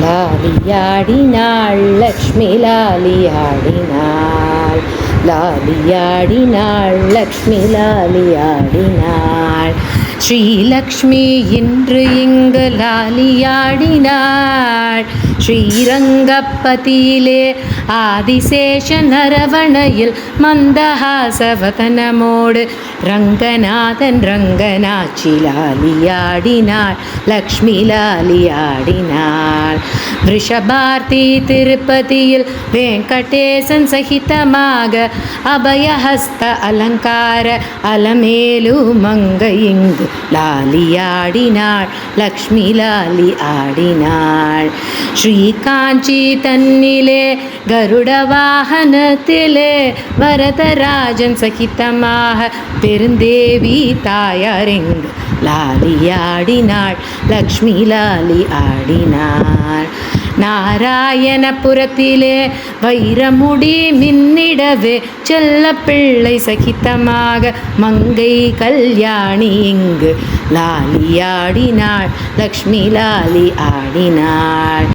லாலியாடினாள் லக்ஷ்மி லாலியாடினாள். லாலியாடினாள் லக்ஷ்மி லாலியாடினாள். ஸ்ரீலக்ஷ்மி இன்று இங்கு லாலியாடினாள். ஸ்ரீரங்கப்பதியிலே ஆதிசேஷ நரவணையில் மந்தஹாசவதனமோடு ரங்கநாதன் ரங்கநாச்சி லாலியாடினாள் லக்ஷ்மி லாலியாடினாள் ரிஷபார்த்தி திருப்பதியில் வெங்கடேசன் சகிதமாக அபயஹஸ்த அலங்கார அலமேலு மங்க இங்கு லாலியாடினாள் லக்ஷ்மி லாலி ஆடினாள் ஸ்ரீ ஸ்ரீ காஞ்சி தன்னிலே கருட வாகனத்திலே வரதராஜன் சகிதமாக பெருந்தேவி தாயாரெங்கு லாலியாடினாள் லக்ஷ்மி லாலி ஆடினாள் நாராயணபுரத்திலே வைரமுடி மின்னிடவே செல்ல பிள்ளை சகித்தமாக மங்கை கல்யாணி இங்கு லாலியாடினாள் லக்ஷ்மி லாலி ஆடினாள்